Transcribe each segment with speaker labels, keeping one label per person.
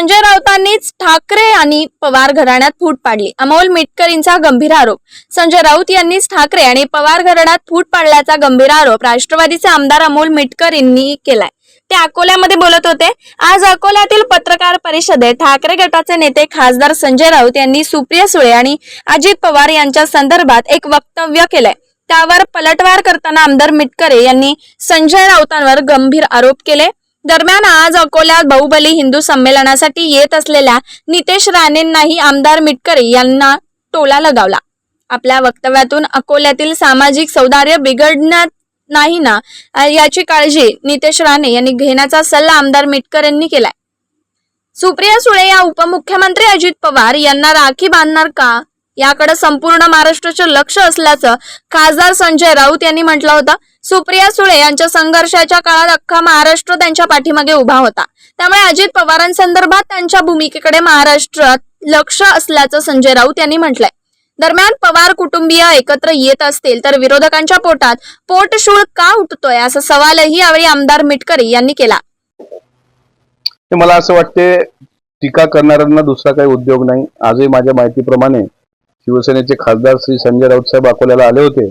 Speaker 1: संजय राऊतांनीच ठाकरे आणि पवार घराण्यात फूट पाडली. अमोल मिटकरींचा गंभीर आरोप. संजय राऊत यांनीच ठाकरे आणि पवार घराण्यात फूट पाडल्याचा गंभीर आरोप राष्ट्रवादीचे आमदार अमोल मिटकरींनी केलाय. ते अकोल्यामध्ये बोलत होते. आज अकोल्यातील पत्रकार परिषदेत ठाकरे गटाचे नेते खासदार संजय राऊत यांनी सुप्रिया सुळे आणि अजित पवार यांच्या संदर्भात एक वक्तव्य केलंय. त्यावर पलटवार करताना आमदार मिटकरे यांनी संजय राऊतांवर गंभीर आरोप केले. दरम्यान आज अकोल्यात बाहुबली हिंदू संमेलनासाठी येत असलेल्या नितेश राणेंनाही आमदार मिटकरे यांना टोला लगावला. आपल्या वक्तव्यातून अकोल्यातील सामाजिक सौदार्य बिघडण्यात नाही ना याची काळजी नितेश राणे यांनी घेण्याचा सल्ला आमदार मिटकर यांनी केलाय. सुप्रिया सुळे या उपमुख्यमंत्री अजित पवार यांना राखी बांधणार का? याकडे संपूर्ण महाराष्ट्राचं लक्ष असल्याचं खासदार संजय राऊत यांनी म्हटलं होतं. सुप्रिया सुळे यांच्या संघर्षाच्या काळात अख्खा महाराष्ट्र त्यांच्या पाठीमागे उभा होता. त्यामुळे अजित पवारांसंदर्भात त्यांच्या भूमिकेकडे महाराष्ट्रात लक्ष असल्याचं संजय राऊत यांनी म्हटलंय. दरम्यान पवार कुटुंबीय एकत्र येत असतील तर विरोधकांच्या पोटात पोटशूळ का उठतोय असा सवालही यावेळी आमदार मिटकरी यांनी केला.
Speaker 2: मला असं वाटते टीका करणाऱ्यांना दुसरा काही उद्योग नाही. आजही माझ्या माहितीप्रमाणे शिवसेनेचे खासदार श्री संजय राऊत साहेब अकोल्याला आले होते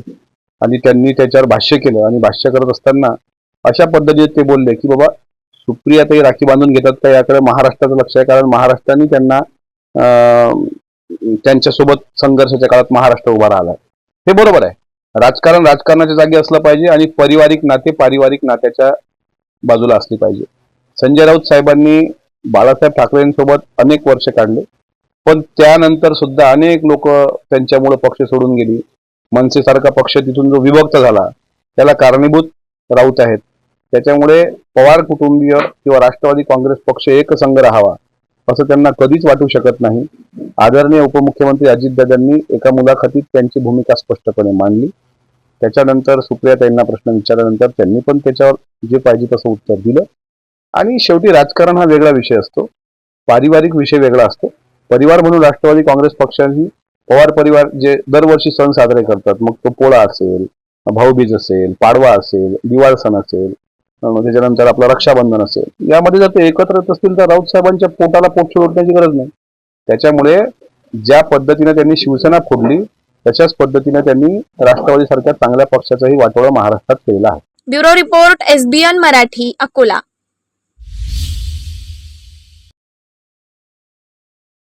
Speaker 2: आणि त्यांनी त्याच्यावर भाष्य केलं आणि भाष्य करत असताना अशा पद्धतीने ते बोलले की बाबा सुप्रिया ताई राखी बांधून घेतात का? याकडे महाराष्ट्राचं लक्ष आहे. कारण महाराष्ट्राने त्यांना त्यांच्यासोबत संघर्षाच्या काळात महाराष्ट्र उभा राहिला. हे बरोबर आहे. राजकारण राजकारणाच्या जागी असलं पाहिजे आणि पारिवारिक नाते पारिवारिक नात्याच्या बाजूला असली पाहिजे. संजय राऊत साहेबांनी बाळासाहेब ठाकरेंसोबत अनेक वर्ष काढले. पण त्यानंतर सुद्धा अनेक लोक त्यांच्यामुळे पक्ष सोडून गेली. मनसेसारखा पक्ष तिथून जो विभक्त झाला त्याला कारणीभूत राऊत आहेत. त्याच्यामुळे पवार कुटुंबीय किंवा राष्ट्रवादी काँग्रेस पक्ष एकसंघ राहावा असं त्यांना कधीच वाटू शकत नाही. आदरणीय उपमुख्यमंत्री अजितदादांनी एका मुलाखतीत त्यांची भूमिका स्पष्टपणे मांडली. त्याच्यानंतर सुप्रिया त्यांना प्रश्न विचारल्यानंतर त्यांनी पण त्याच्यावर जे पाहिजे तसं उत्तर दिलं. आणि शेवटी राजकारण हा वेगळा विषय असतो. पारिवारिक विषय वेगळा असतो. परिवार म्हणून राष्ट्रवादी काँग्रेस पक्षांनी पवार परिवार जे दरवर्षी सण साजरे करतात मग तो पोळा असेल भाऊबीज असेल पाडवा असेल दिवाळ सण असेल म्हणजे त्याच्यानंतर आपलं रक्षाबंधन असेल यामध्ये जर ते एकत्र येत असतील तर राऊत साहेबांच्या पोटाला पोट ओढण्याची गरज नाही. त्याच्यामुळे ज्या पद्धतीने त्यांनी शिवसेना फोडली तशाच पद्धतीने त्यांनी राष्ट्रवादी सारख्या चांगल्या पक्षाचंही वाटोळं महाराष्ट्रात केलेलं आहे.
Speaker 1: Bureau report SBN Marathi Akola.